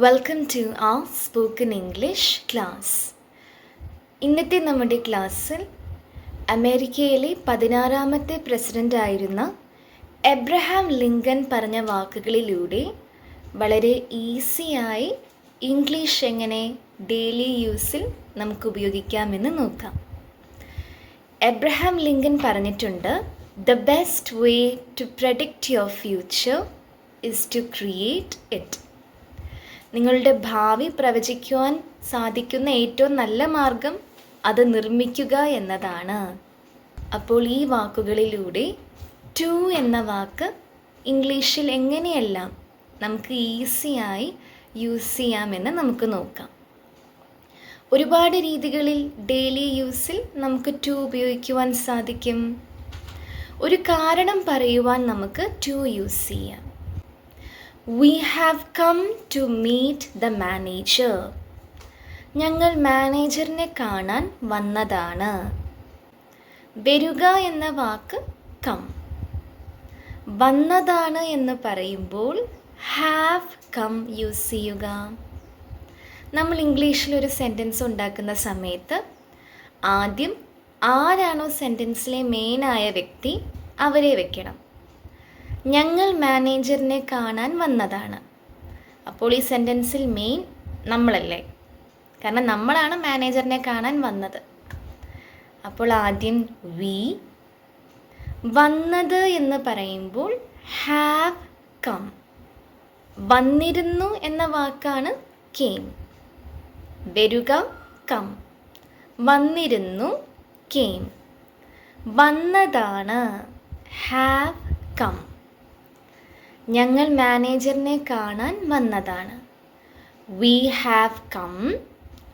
Welcome to ആ spoken English class ഇന്നത്തെ നമ്മുടെ ക്ലാസ്സിൽ അമേരിക്കയിലെ പതിനാറാമത്തെ പ്രസിഡന്റ് ആയിരുന്ന എബ്രഹാം ലിങ്കൻ പറഞ്ഞ വാക്കുകളിലൂടെ വളരെ ഈസിയായി ഇംഗ്ലീഷ് എങ്ങനെ ഡെയിലി യൂസിൽ നമുക്ക് ഉപയോഗിക്കാമെന്ന് നോക്കാം. എബ്രഹാം ലിങ്കൻ പറഞ്ഞിട്ടുണ്ട് the best way to predict your future is to create it നിങ്ങളുടെ ഭാവി പ്രവചിക്കുവാൻ സാധിക്കുന്ന ഏറ്റവും നല്ല മാർഗം അത് നിർമ്മിക്കുക എന്നതാണ്. അപ്പോൾ ഈ വാക്കുകളിലൂടെ ടു എന്ന വാക്ക് ഇംഗ്ലീഷിൽ എങ്ങനെയെല്ലാം നമുക്ക് ഈസിയായി യൂസ് ചെയ്യാമെന്ന് നമുക്ക് നോക്കാം. ഒരുപാട് രീതികളിൽ ഡെയിലി യൂസിൽ നമുക്ക് ടു ഉപയോഗിക്കുവാൻ സാധിക്കും. ഒരു കാരണം പറയുവാൻ നമുക്ക് ടു യൂസ് ചെയ്യാം. We have come to meet the manager ഞങ്ങൾ മാനേജറിനെ കാണാൻ വന്നതാണ്. വരിക എന്ന വാക്ക് കം വന്നതാണ് എന്ന് പറയുമ്പോൾ ഹാവ് കം യൂസ് ചെയ്യുക. നമ്മൾ ഇംഗ്ലീഷിൽ ഒരു സെന്റൻസ് ഉണ്ടാക്കുന്ന സമയത്ത് ആദ്യം ആരാണോ സെന്റൻസിലെ മെയിനായ വ്യക്തി അവരെ വെക്കണം. ഞങ്ങൾ മാനേജറിനെ കാണാൻ വന്നതാണ്. അപ്പോൾ ഈ സെന്റൻസിൽ മെയിൻ നമ്മളല്ലേ? കാരണം നമ്മളാണ് മാനേജറിനെ കാണാൻ വന്നത്. അപ്പോൾ ആദ്യം വി വന്നത് എന്ന് പറയുമ്പോൾ ഹാവ് കം. വന്നിരുന്നു എന്ന വാക്കാണ് കെയിം വരുക കം. വന്നിരുന്നു കെയിം വന്നതാണ് ഹാവ് കം. ഞങ്ങൾ മാനേജറിനെ കാണാൻ വന്നതാണ്. വി ഹാവ് കം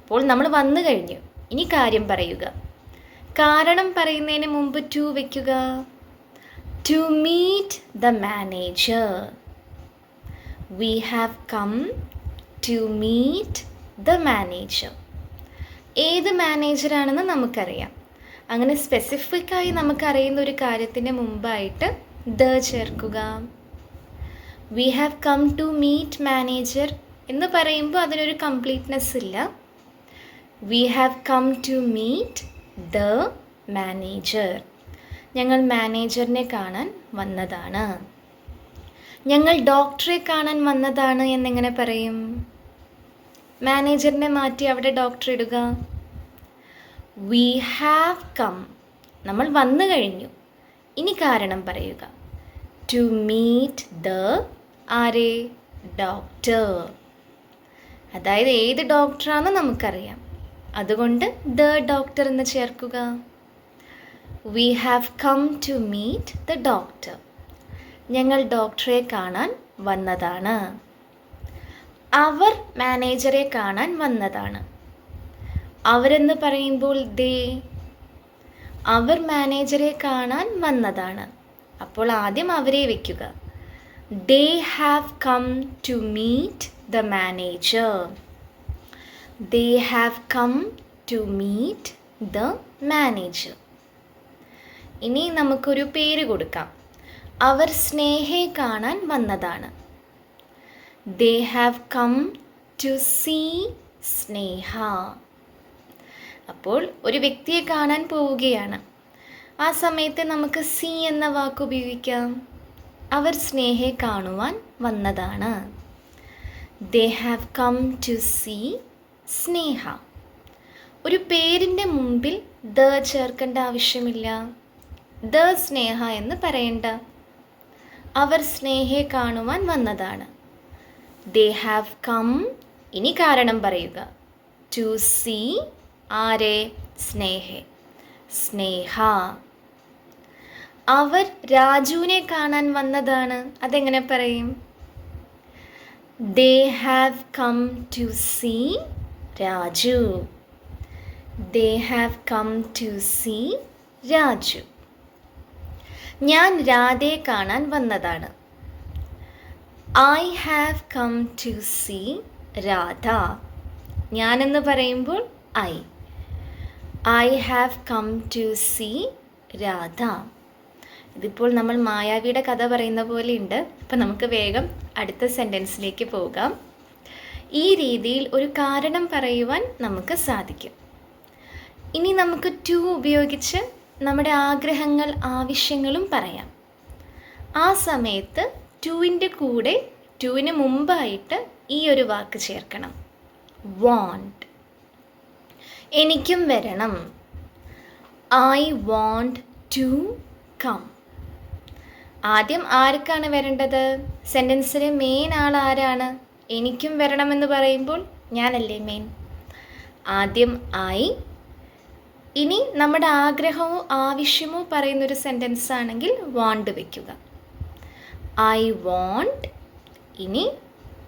അപ്പോൾ നമ്മൾ വന്നു കഴിഞ്ഞു. ഇനി കാര്യം പറയുക. കാരണം പറയുന്നതിന് മുമ്പ് ടു വയ്ക്കുക to meet the manager we have come to meet the manager ഏത് മാനേജറാണെന്ന് നമുക്കറിയാം. അങ്ങനെ സ്പെസിഫിക്കായി നമുക്കറിയുന്ന ഒരു കാര്യത്തിന് മുമ്പായിട്ട് ദ ചേർക്കുക. We have come to meet manager എന്ന് പറയുമ്പോൾ അതിനൊരു കംപ്ലീറ്റ്നെസ് ഇല്ല. We have come to meet the manager ഞങ്ങൾ മാനേജറിനെ കാണാൻ വന്നതാണ്. ഞങ്ങൾ ഡോക്ടറെ കാണാൻ വന്നതാണ് എന്നെങ്ങനെ പറയും. മാനേജറിനെ മാറ്റി അവിടെ ഡോക്ടർ ഇടുക. വി ഹാവ് കം നമ്മൾ വന്നു കഴിഞ്ഞു. ഇനി കാരണം പറയുക. ടു മീറ്റ് ദ ആരെ? ഡോക്ടർ അതായത് ഏത് ഡോക്ടറാണെന്ന് നമുക്കറിയാം. അതുകൊണ്ട് ദ ഡോക്ടർ എന്ന് ചേർക്കുക. We have come to meet the doctor ഞങ്ങൾ ഡോക്ടറെ കാണാൻ വന്നതാണ്. അവർ മാനേജറെ കാണാൻ വന്നതാണ്. അവരെന്ന് പറയുമ്പോൾ ദേ അവർ മാനേജറെ കാണാൻ വന്നതാണ്. അപ്പോൾ ആദ്യം അവരെ വയ്ക്കുക they have come to meet the manager they have come to meet the manager ഇനി നമുക്കൊരു പേര് കൊടുക്കാം. അവർ സ്നേഹയെ കാണാൻ വന്നതാണ്. They have come to see Sneha. അപ്പോൾ ഒരു വ്യക്തിയെ കാണാൻ പോവുകയാണ്. ആ സമയത്ത് നമുക്ക് സി എന്ന വാക്ക് ഉപയോഗിക്കാം. അവർ സ്നേഹയെ കാണുവാൻ വന്നതാണ്. They have come to see Sneha. ഒരു പേരിന്റെ മുമ്പിൽ ദ ചേർക്കേണ്ട ആവശ്യമില്ല. ദ സ്നേഹ എന്ന് പറയണ്ട. അവർ സ്നേഹയെ കാണുവാൻ വന്നതാണ്. ദേ ഹാവ് കം ഇനി കാരണം പറയുക. ടു സീ ആരെ? സ്നേഹെ. സ്നേഹ. അവർ രാജുവിനെ കാണാൻ വന്നതാണ്. അതെങ്ങനെ പറയും? They have come to see Raju. They have come to see Raju. ഞാൻ രാധയെ കാണാൻ വന്നതാണ്. I have come to see Radha. ഞാനെന്ന് പറയുമ്പോൾ I I have come to see Radha. ഇതിപ്പോൾ നമ്മൾ മായാവിയുടെ കഥ പറയുന്ന പോലെ ഉണ്ട്. അപ്പം നമുക്ക് വേഗം അടുത്ത സെന്റൻസിലേക്ക് പോകാം. ഈ രീതിയിൽ ഒരു കാരണം പറയുവാൻ നമുക്ക് സാധിക്കും. ഇനി നമുക്ക് ടു ഉപയോഗിച്ച് നമ്മുടെ ആഗ്രഹങ്ങൾ ആവശ്യങ്ങളും പറയാം. ആ സമയത്ത് ടുവിന്റെ കൂടെ ടുവിന് മുമ്പായിട്ട് ഈ ഒരു വാക്ക് ചേർക്കണം. വാണ്ട് എനിക്കും വരണം. ഐ വാണ്ട് ടു കം ആദ്യം ആർക്കാണ് വരേണ്ടത്? സെന്റൻസിലെ മെയിൻ ആൾ ആരാണ്? എനിക്കും വരണമെന്ന് പറയുമ്പോൾ ഞാനല്ലേ മെയിൻ ആദ്യം ആയി. ഇനി നമ്മുടെ ആഗ്രഹമോ ആവശ്യമോ പറയുന്നൊരു സെന്റൻസ് ആണെങ്കിൽ വാണ്ട് വയ്ക്കുക ഐ വാണ്ട് ഇനി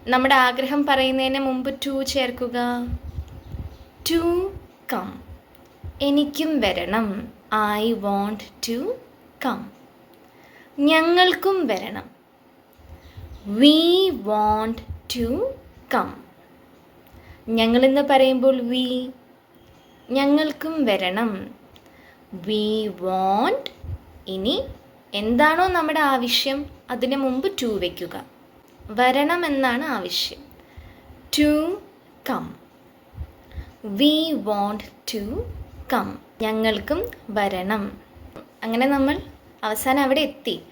നമ്മുടെ ആഗ്രഹം പറയുന്നതിന് മുമ്പ് ടു ചേർക്കുക. ടു കം എനിക്കും വരണം. ഐ വാണ്ട് ടു കം ഞങ്ങൾക്കും വരണം. വി വോണ്ട് ടു കം ഞങ്ങളെന്ന് പറയുമ്പോൾ വി ഞങ്ങൾക്കും വരണം. വി വോണ്ട് ഇനി എന്താണോ നമ്മുടെ ആവശ്യം അതിന് മുമ്പ് ടു വയ്ക്കുക വരണം എന്നാണ് ആവശ്യം. To come we want to come ഞങ്ങൾക്കും വരണം. അങ്ങനെ നമ്മൾ അവസാനം അവിടെ എത്തി.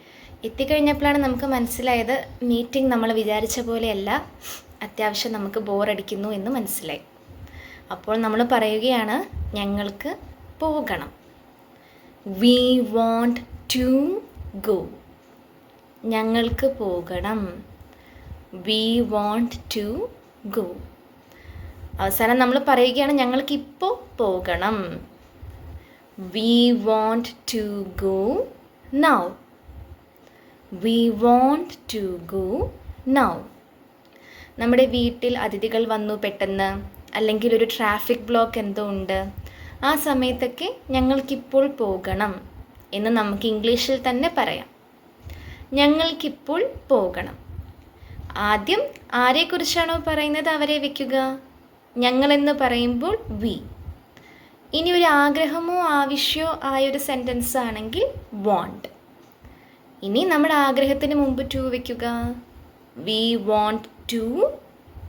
എത്തിക്കഴിഞ്ഞപ്പോഴാണ് നമുക്ക് മനസ്സിലായത് മീറ്റിംഗ് നമ്മൾ വിചാരിച്ച പോലെയല്ല. അത്യാവശ്യം നമുക്ക് ബോറടിക്കുന്നു എന്ന് മനസ്സിലായി. അപ്പോൾ നമ്മൾ പറയുകയാണ് ഞങ്ങൾക്ക് പോകണം. വി വോണ്ട് ടു ഗോ ഞങ്ങൾക്ക് പോകണം. വി വോണ്ട് ടു ഗോ അവസാനം നമ്മൾ പറയുകയാണ് ഞങ്ങൾക്ക് ഇപ്പോൾ പോകണം. We want to go now we want to go now നമ്മുടെ വീട്ടിൽ അതിഥികൾ വന്നു പെട്ടെന്ന്. അല്ലെങ്കിൽ ഒരു ട്രാഫിക് ബ്ലോക്ക് എന്തോ ഉണ്ട്. ആ സമയത്തൊക്കെ ഞങ്ങൾക്കിപ്പോൾ പോകണം എന്ന് നമുക്ക് ഇംഗ്ലീഷിൽ തന്നെ പറയാം. ഞങ്ങൾക്കിപ്പോൾ പോകണം. ആദ്യം ആരെക്കുറിച്ചാണോ പറയുന്നത് അവരെ വയ്ക്കുക ഞങ്ങളെന്ന് പറയുമ്പോൾ വി ഇനി ഒരു ആഗ്രഹമോ ആവശ്യമോ ആയൊരു സെന്റൻസ് ആണെങ്കിൽ വാണ്ട് ഇനി നമ്മുടെ ആഗ്രഹത്തിന് മുമ്പ് ടു വയ്ക്കുക വി വോണ്ട് ടു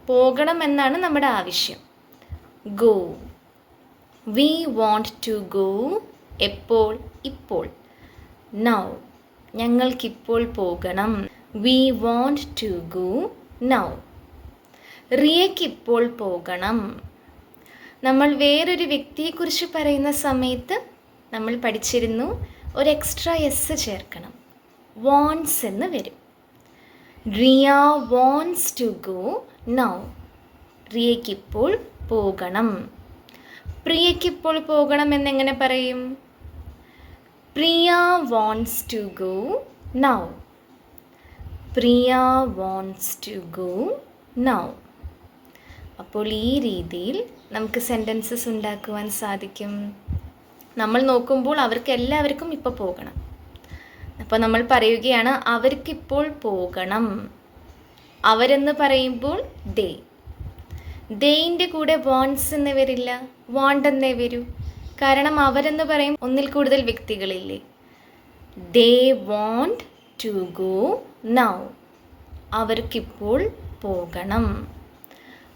പോകണം എന്നാണ് നമ്മുടെ ആവശ്യം. Go we want to go എപ്പോൾ ഇപ്പോൾ. നൗ ഞങ്ങൾക്കിപ്പോൾ പോകണം. We want to go now റിയയ്ക്കിപ്പോൾ പോകണം. നമ്മൾ വേറൊരു വ്യക്തിയെക്കുറിച്ച് പറയുന്ന സമയത്ത് നമ്മൾ പഠിച്ചിരുന്നു ഒരു എക്സ്ട്രാ എസ് ചേർക്കണം. വോൺസ് എന്ന് വരും. Riya wants to go now റിയയ്ക്കിപ്പോൾ പോകണം. പ്രിയയ്ക്കിപ്പോൾ പോകണം എന്നെങ്ങനെ പറയും? Priya wants to go now Priya wants to go now അപ്പോൾ ഈ രീതിയിൽ നമുക്ക് സെന്റൻസസ് ഉണ്ടാക്കുവാൻ സാധിക്കും. നമ്മൾ നോക്കുമ്പോൾ അവർക്ക് എല്ലാവർക്കും ഇപ്പോൾ പോകണം. അപ്പോൾ നമ്മൾ പറയുകയാണ് അവർക്കിപ്പോൾ പോകണം. അവരെന്ന് പറയുമ്പോൾ ദേ. ദേയിന്റെ കൂടെ വോൺസ് എന്ന് വരില്ല വോണ്ട് എന്നേ വരൂ. കാരണം അവരെന്ന് പറയും ഒന്നിൽ കൂടുതൽ വ്യക്തികളില്ലേ. They want to go now. അവർക്കിപ്പോൾ പോകണം.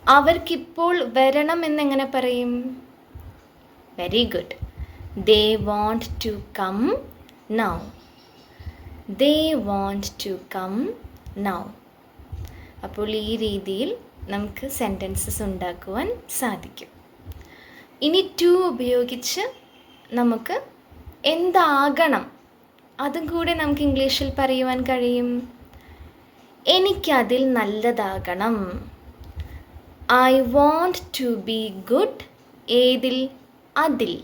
അവർക്കിപ്പോൾ വരണം എന്നെങ്ങനെ പറയും? Very good. They want to come now. They want to come now അപ്പോൾ ഈ രീതിയിൽ നമുക്ക് സെന്റൻസസ് ഉണ്ടാക്കുവാൻ സാധിക്കും. ഇനി ടു ഉപയോഗിച്ച് നമുക്ക് എന്താകണം? അതും കൂടെ നമുക്ക് ഇംഗ്ലീഷിൽ പറയുവാൻ കഴിയും. എനിക്കതിൽ നല്ലതാകണം. I want to be good ഏതിൽ? അതിൽ.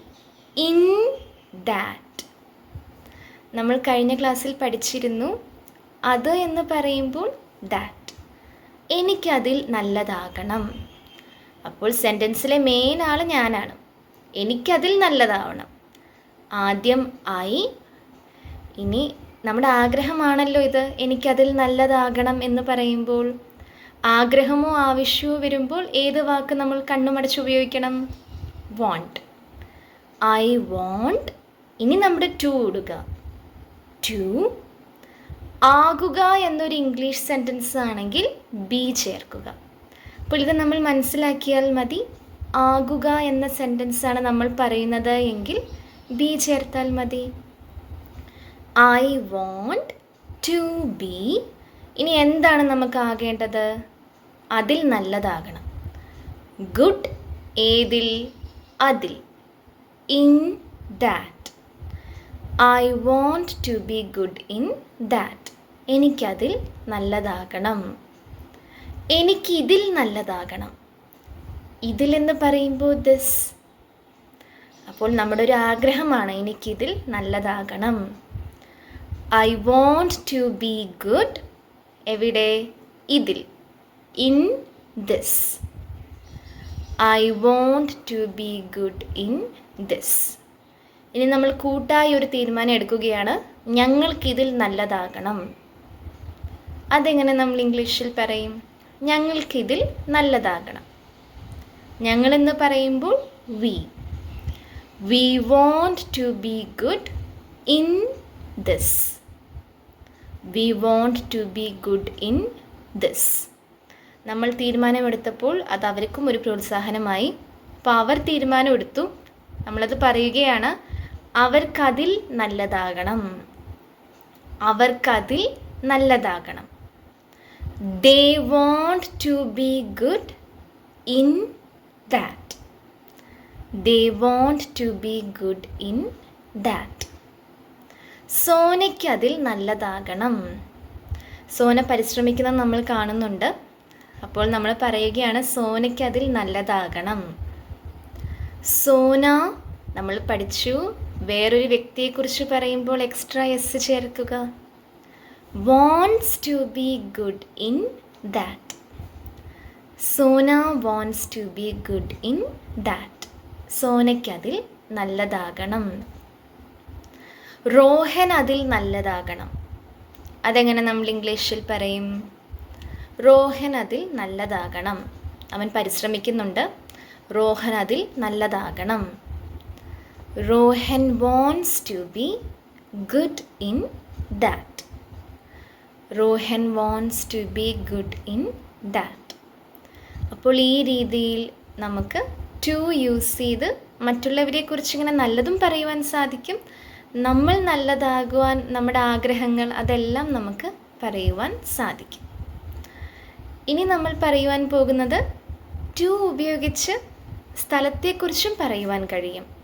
ഇൻ ദാറ്റ് നമ്മൾ കഴിഞ്ഞ ക്ലാസ്സിൽ പഠിച്ചിരുന്നു. അത് എന്ന് പറയുമ്പോൾ ദാറ്റ് എനിക്കതിൽ നല്ലതാകണം. അപ്പോൾ സെന്റൻസിലെ മെയിൻ ആൾ ഞാനാണ്. എനിക്കതിൽ നല്ലതാവണം. ആദ്യം ആയി. ഇനി നമ്മുടെ ആഗ്രഹമാണല്ലോ ഇത്. എനിക്കതിൽ നല്ലതാകണം എന്ന് പറയുമ്പോൾ ആഗ്രഹമോ ആവശ്യമോ വരുമ്പോൾ ഏത് വാക്ക് നമ്മൾ കണ്ണുമടച്ച് ഉപയോഗിക്കണം? വോണ്ട് ഐ വോണ്ട് ഇനി നമ്മുടെ ടു ഇടുക. ടു ആകുക എന്നൊരു ഇംഗ്ലീഷ് സെന്റൻസ് ആണെങ്കിൽ ബി ചേർക്കുക. അപ്പോൾ ഇത് നമ്മൾ മനസ്സിലാക്കിയാൽ മതി. ആകുക എന്ന സെന്റൻസാണ് നമ്മൾ പറയുന്നത് എങ്കിൽ ബി ചേർത്താൽ മതി. ഐ വോണ്ട് ടു ബി ഇനി എന്താണ് നമുക്ക് ആകേണ്ടത്? അതിൽ നല്ലതാകണം. ഗുഡ് ഏതിൽ? അതിൽ. In that I want to be good in that എനിക്കതിൽ നല്ലതാകണം. എനിക്കിതിൽ നല്ലതാകണം. ഇതിലെന്ന് പറയുമ്പോൾ ദിസ് അപ്പോൾ നമ്മുടെ ഒരു ആഗ്രഹമാണ് എനിക്കിതിൽ നല്ലതാകണം. I want to be good എവിടെ? ഇതിൽ. In this I want to be good in this ഇനി നമ്മൾ കൂട്ടായി ഒരു തീരുമാനം എടുക്കുകയാണ്. ഞങ്ങൾക്കിതിൽ നല്ലതാകണം. അതെങ്ങനെ നമ്മൾ ഇംഗ്ലീഷിൽ പറയും? ഞങ്ങൾക്കിതിൽ നല്ലതാകണം. ഞങ്ങളെന്ന് പറയുമ്പോൾ we we want to be good in this we want to be good in this നമ്മൾ തീരുമാനമെടുത്തപ്പോൾ അത് അവർക്കും ഒരു പ്രോത്സാഹനമായി. അപ്പോൾ അവർ തീരുമാനമെടുത്തു. നമ്മളത് പറയുകയാണ്. അവർക്കതിൽ നല്ലതാകണം. അവർക്കതിൽ നല്ലതാകണം. They want to be good in that they want to be good in that സോനയ്ക്ക് അതിൽ നല്ലതാകണം. സോന പരിശ്രമിക്കുന്നത് നമ്മൾ കാണുന്നുണ്ട്. അപ്പോൾ നമ്മൾ പറയുകയാണ് സോനയ്ക്ക് അതിൽ നല്ലതാകണം. സോന നമ്മൾ പഠിച്ചു. വേറൊരു വ്യക്തിയെക്കുറിച്ച് പറയുമ്പോൾ എക്സ്ട്രാ എസ് ചേർക്കുക. Wants to be good in that Sona wants to be good in that സോനയ്ക്കതിൽ നല്ലതാകണം. റോഹൻ അതിൽ നല്ലതാകണം. അതെങ്ങനെ നമ്മൾ ഇംഗ്ലീഷിൽ പറയും? റോഹൻ അതിൽ നല്ലതാകണം. അവൻ പരിശ്രമിക്കുന്നുണ്ട്. റോഹൻ അതിൽ നല്ലതാകണം. Rohan wants to be good in that Rohan wants to be good in that അപ്പോൾ ഈ രീതിയിൽ നമുക്ക് ടു യൂസ് ചെയ്ത് മറ്റുള്ളവരെക്കുറിച്ച് ഇങ്ങനെ നല്ലതും പറയുവാൻ സാധിക്കും. നമ്മൾ നല്ലതാകുവാൻ നമ്മുടെ ആഗ്രഹങ്ങൾ അതെല്ലാം നമുക്ക് പറയുവാൻ സാധിക്കും. ഇനി നമ്മൾ പറയുവാൻ പോകുന്നത് ടു ഉപയോഗിച്ച് സ്ഥലത്തെക്കുറിച്ചും പറയുവാൻ കഴിയും.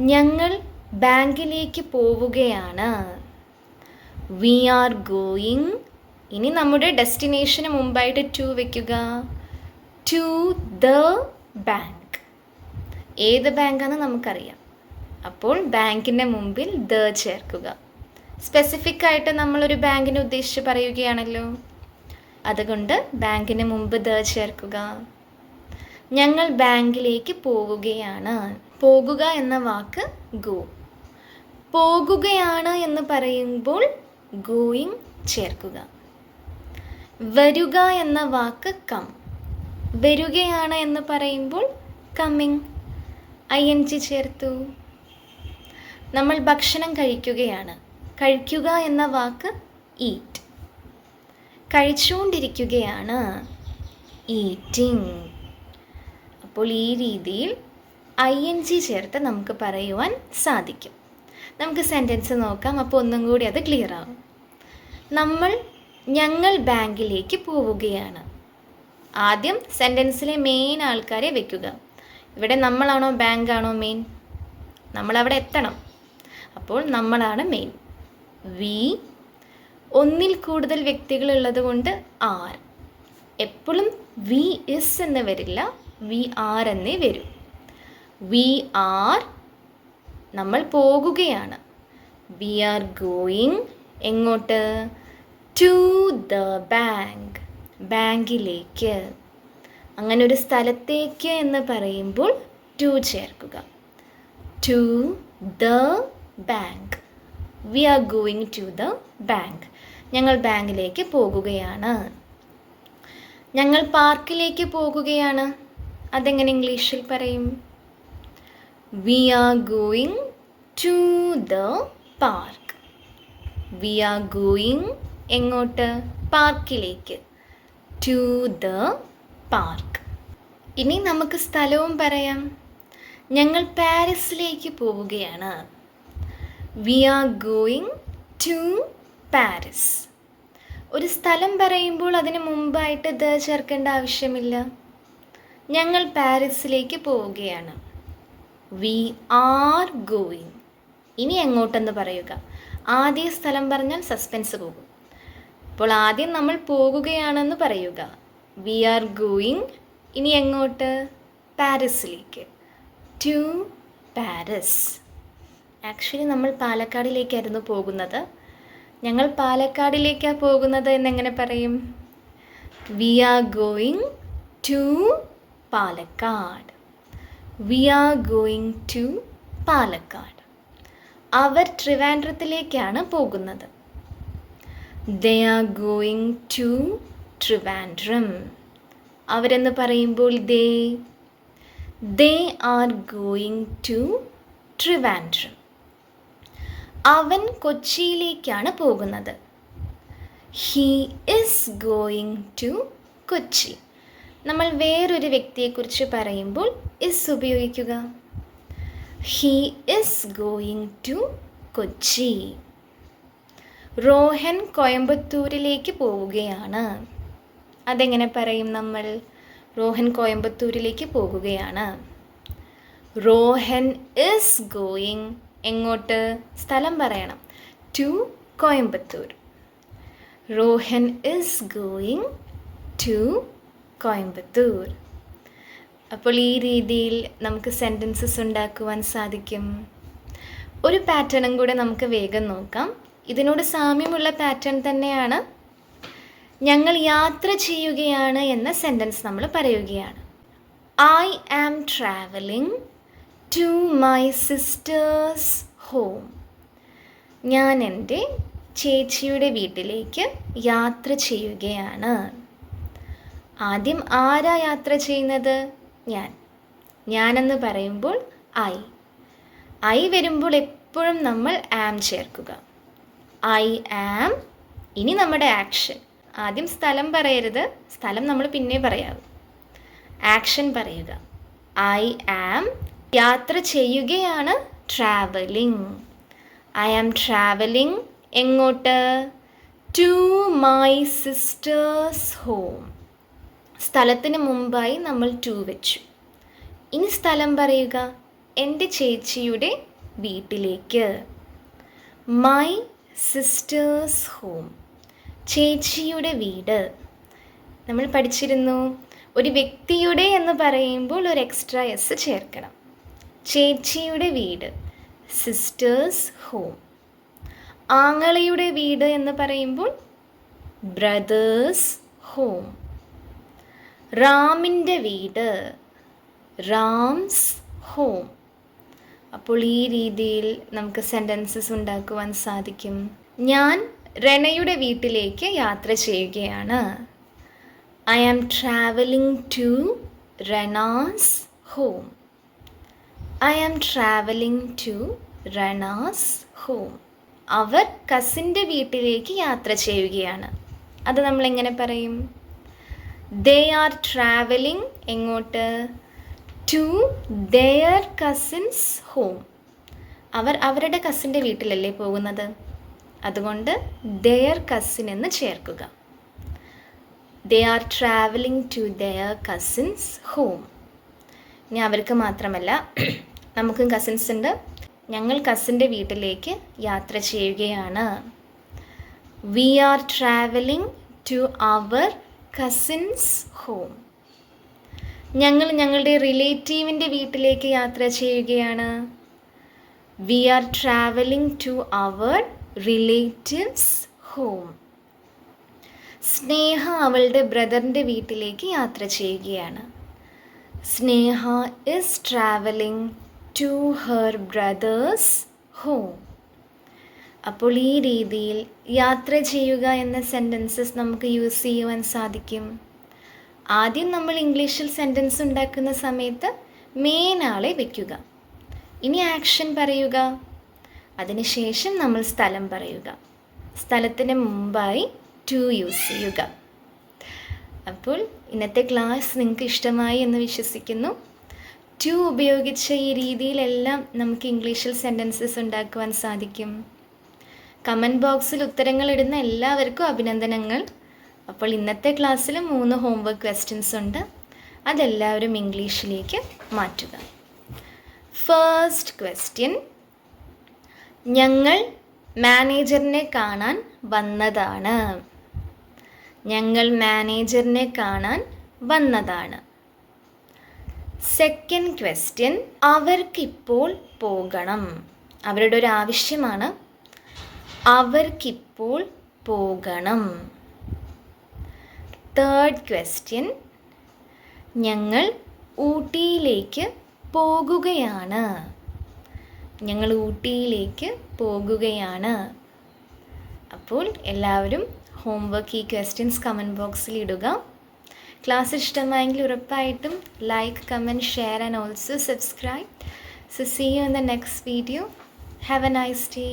ഞങ്ങൾ ബാങ്കിലേക്ക് പോവുകയാണ്. വി ആർ ഗോയിങ് ഇനി നമ്മുടെ ഡെസ്റ്റിനേഷന് മുമ്പായിട്ട് ടു വെക്കുക. ടു ദ ബാങ്ക് ഏത് ബാങ്കാന്ന് നമുക്കറിയാം. അപ്പോൾ ബാങ്കിന്റെ മുമ്പിൽ ദ ചേർക്കുക. സ്പെസിഫിക് ആയിട്ട് നമ്മളൊരു ബാങ്കിനെ ഉദ്ദേശിച്ച് പറയുകയാണല്ലോ. അതുകൊണ്ട് ബാങ്കിന് മുമ്പ് ദ ചേർക്കുക. ഞങ്ങൾ ബാങ്കിലേക്ക് പോവുകയാണ്. പോകുക എന്ന വാക്ക് ഗോ. പോകുകയാണ് എന്ന് പറയുമ്പോൾ ഗോയിങ് ചേർക്കുക. വരുക എന്ന വാക്ക് കം. വരുകയാണ് എന്ന് പറയുമ്പോൾ കമ്മിങ് ഐ എൻ ജി ചേർത്തു. നമ്മൾ ഭക്ഷണം കഴിക്കുകയാണ്. കഴിക്കുക എന്ന വാക്ക് ഈറ്റ് കഴിച്ചുകൊണ്ടിരിക്കുകയാണ്. ഈറ്റിംഗ് അപ്പോൾ ഈ രീതിയിൽ ഐ എൻ ജി ചേർത്ത് നമുക്ക് പറയുവാൻ സാധിക്കും. നമുക്ക് സെന്റൻസ് നോക്കാം. അപ്പോൾ ഒന്നും കൂടി അത് ക്ലിയർ ആവും. നമ്മൾ ഞങ്ങൾ ബാങ്കിലേക്ക് പോവുകയാണ്. ആദ്യം സെന്റൻസിലെ മെയിൻ ആൾക്കാരെ വെക്കുക. ഇവിടെ നമ്മളാണോ ബാങ്കാണോ മെയിൻ നമ്മളവിടെ എത്തണം. അപ്പോൾ നമ്മളാണ് മെയിൻ വി ഒന്നിൽ കൂടുതൽ വ്യക്തികൾ ഉള്ളത് കൊണ്ട് ആർ എപ്പോഴും വി ഇസ് എന്ന് വരില്ല. വി ആർ എന്നേ വരൂ. വി ആർ നമ്മൾ പോകുകയാണ്. വി ആർ ഗോയിങ് എങ്ങോട്ട്? ടു ദ ബാങ്ക് ബാങ്കിലേക്ക്. അങ്ങനെ ഒരു സ്ഥലത്തേക്ക് എന്ന് പറയുമ്പോൾ ടു ചേർക്കുക. To the bank we are going to the bank ഞങ്ങൾ ബാങ്കിലേക്ക് പോകുകയാണ്. ഞങ്ങൾ പാർക്കിലേക്ക് പോകുകയാണ്. അതെങ്ങനെ ഇംഗ്ലീഷിൽ പറയും? We are going to the park we are going എങ്ങോട്ട്? പാർക്കിലേക്ക്. ടു ദ പാർക്ക് ഇനി നമുക്ക് സ്ഥലവും പറയാം. ഞങ്ങൾ പാരീസിലേക്ക് പോവുകയാണ്. We are going to Paris ഒരു സ്ഥലം പറയുമ്പോൾ അതിന് മുമ്പായിട്ട് ദ ചേർക്കേണ്ട ആവശ്യമില്ല. ഞങ്ങൾ പാരീസിലേക്ക് പോവുകയാണ്. വി ആർ ഗോയിങ് ഇനി എങ്ങോട്ടെന്ന് പറയുക? ആദ്യ സ്ഥലം പറഞ്ഞാൽ സസ്പെൻസ് പോകും. അപ്പോൾ ആദ്യം നമ്മൾ പോകുകയാണെന്ന് പറയുക. വി ആർ ഗോയിങ് ഇനി എങ്ങോട്ട്? പാരീസിലേക്ക്. ടു പാരീസ് ആക്ച്വലി നമ്മൾ പാലക്കാടിലേക്കായിരുന്നു പോകുന്നത്. ഞങ്ങൾ പാലക്കാടിലേക്കാണ് പോകുന്നത് എന്നെങ്ങനെ പറയും? We are going to Palakkad. We are going to Palakkad. അവർ ട്രിവാൻഡ്രത്തിലേക്കാണ് പോകുന്നത്. They are going to Trivandrum. അവരെന്ന് പറയുമ്പോൾ they they are going to Trivandrum. അവൻ കൊച്ചിയിലേക്കാണ് പോകുന്നത്. He is going to Kochi. നമ്മൾ വേറൊരു വ്യക്തിയെക്കുറിച്ച് പറയുമ്പോൾ ഇസ് ഉപയോഗിക്കുക. He is going to Kochi. Rohan കോയമ്പത്തൂരിലേക്ക് പോവുകയാണ്. അതെങ്ങനെ പറയും നമ്മൾ? റോഹൻ കോയമ്പത്തൂരിലേക്ക് പോകുകയാണ് റോഹൻ ഇസ് ഗോയിങ് എങ്ങോട്ട്? സ്ഥലം പറയണം. To Coimbatore. Rohan is going to Coimbatore. അപ്പോൾ ഈ രീതിയിൽ നമുക്ക് സെന്റൻസസ് ഉണ്ടാക്കുവാൻ സാധിക്കും. ഒരു പാറ്റേണും കൂടെ നമുക്ക് വേഗം നോക്കാം. ഇതിനോട് സാമ്യമുള്ള പാറ്റേൺ തന്നെയാണ്. ഞങ്ങൾ യാത്ര ചെയ്യുകയാണ് എന്ന സെന്റൻസ് നമ്മൾ പറയുകയാണ്. I am travelling to my sister's home ഞാൻ എന്റെ ചേച്ചിയുടെ വീട്ടിലേക്ക് യാത്ര ചെയ്യുകയാണ്. ആദ്യം ആരാ യാത്ര ചെയ്യുന്നത്? ഞാൻ. ഞാനെന്ന് പറയുമ്പോൾ ഐ. ഐ വരുമ്പോൾ എപ്പോഴും നമ്മൾ ആം ചേർക്കുക. ഐ ആം ഇനി നമ്മുടെ ആക്ഷൻ. ആദ്യം സ്ഥലം പറയരുത്. സ്ഥലം നമ്മൾ പിന്നെ പറയാവും ആക്ഷൻ പറയുക. ഐ ആം യാത്ര ചെയ്യുകയാണ് ട്രാവലിംഗ്. ഐ ആം ട്രാവലിംഗ് എങ്ങോട്ട്? To my sister's home. സ്ഥലത്തിന് മുമ്പായി നമ്മൾ ടു വെച്ചു. ഇനി സ്ഥലം പറയുക. എന്റെ ചേച്ചിയുടെ വീട്ടിലേക്ക്. മൈ സിസ്റ്റേഴ്സ് ഹോം ചേച്ചിയുടെ വീട്. നമ്മൾ പഠിച്ചിരുന്നു. ഒരു വ്യക്തിയുടെ എന്ന് പറയുമ്പോൾ ഒരു എക്സ്ട്രാ എസ് ചേർക്കണം. ചേച്ചിയുടെ വീട്. സിസ്റ്റേഴ്സ് ഹോം ആങ്ങളയുടെ വീട് എന്ന് പറയുമ്പോൾ ബ്രദേഴ്സ് ഹോം റാമിന്റെ വീട്. റാംസ് ഹോം. അപ്പോൾ ഈ രീതിയിൽ നമുക്ക് സെന്റൻസസ് ഉണ്ടാക്കുവാൻ സാധിക്കും. ഞാൻ റെനയുടെ വീട്ടിലേക്ക് യാത്ര ചെയ്യുകയാണ്. I am travelling to Rena's home I am travelling to Rena's home അവർ കസിന്റെ വീട്ടിലേക്ക് യാത്ര ചെയ്യുകയാണ്. അത് നമ്മൾ എങ്ങനെ പറയും? ദേ ആർ ട്രാവലിംഗ് എങ്ങോട്ട്? ടു ദെയർ കസിൻസ് ഹോം അവർ അവരുടെ കസിന്റെ വീട്ടിലല്ലേ പോകുന്നത്? അതുകൊണ്ട് ദെയർ കസിൻ എന്ന് ചേർക്കുക. They are travelling to their cousin's home ഇനി അവർക്ക് മാത്രമല്ല നമുക്കും കസിൻസ് ഉണ്ട്. ഞങ്ങൾ കസിന്റെ വീട്ടിലേക്ക് യാത്ര ചെയ്യുകയാണ്. We are travelling to our cousin's home. ഞങ്ങൾ ഞങ്ങളുടെ റിലേറ്റീവിന്റെ വീട്ടിലേക്ക് യാത്ര ചെയ്യുകയാണ്. We are travelling to our relative's home. Sneha അവളുടെ ബ്രദറിന്റെ വീട്ടിലേക്ക് യാത്ര ചെയ്യുകയാണ്. Sneha is travelling to her brother's home. അപ്പോൾ ഈ രീതിയിൽ യാത്ര ചെയ്യുക എന്ന സെന്റൻസസ് നമുക്ക് യൂസ് ചെയ്യുവാൻ സാധിക്കും. ആദ്യം നമ്മൾ ഇംഗ്ലീഷിൽ സെന്റൻസ് ഉണ്ടാക്കുന്ന സമയത്ത് മെയിൻ ആളെ വയ്ക്കുക ഇനി ആക്ഷൻ പറയുക. അതിനുശേഷം നമ്മൾ സ്ഥലം പറയുക. സ്ഥലത്തിന് മുമ്പായി ടു യൂസ് ചെയ്യുക. അപ്പോൾ ഇന്നത്തെ ക്ലാസ് നിങ്ങൾക്ക് ഇഷ്ടമായി എന്ന് വിശ്വസിക്കുന്നു. ടു ഉപയോഗിച്ച ഈ രീതിയിലെല്ലാം നമുക്ക് ഇംഗ്ലീഷിൽ സെന്റൻസസ് ഉണ്ടാക്കുവാൻ സാധിക്കും. കമന്റ് ബോക്സിൽ ഉത്തരങ്ങൾ ഇടുന്ന എല്ലാവർക്കും അഭിനന്ദനങ്ങൾ. അപ്പോൾ ഇന്നത്തെ ക്ലാസ്സിൽ മൂന്ന് ഹോംവർക്ക് ക്വസ്റ്റ്യൻസ് ഉണ്ട്. അതെല്ലാവരും ഇംഗ്ലീഷിലേക്ക് മാറ്റുക. ഫസ്റ്റ് ക്വസ്റ്റ്യൻ ഞങ്ങൾ മാനേജറിനെ കാണാൻ വന്നതാണ്. ഞങ്ങൾ മാനേജറിനെ കാണാൻ വന്നതാണ്. സെക്കൻഡ് ക്വസ്റ്റ്യൻ അവർക്കിപ്പോൾ പോകണം. അവരുടെ ഒരു ആവശ്യമാണ് അവർക്കിപ്പോൾ പോകണം. തേർഡ് ക്വസ്റ്റ്യൻ ഞങ്ങൾ ഊട്ടിയിലേക്ക് പോകുകയാണ്. ഞങ്ങൾ ഊട്ടിയിലേക്ക് പോകുകയാണ്. അപ്പോൾ എല്ലാവരും ഹോംവർക്ക് ഈ ക്വസ്റ്റ്യൻസ് കമന്റ് ബോക്സിൽ ഇടുക. ക്ലാസ് ഇഷ്ടമായെങ്കിൽ ഉറപ്പായിട്ടും like comment share and also subscribe so see you in the next video have a nice day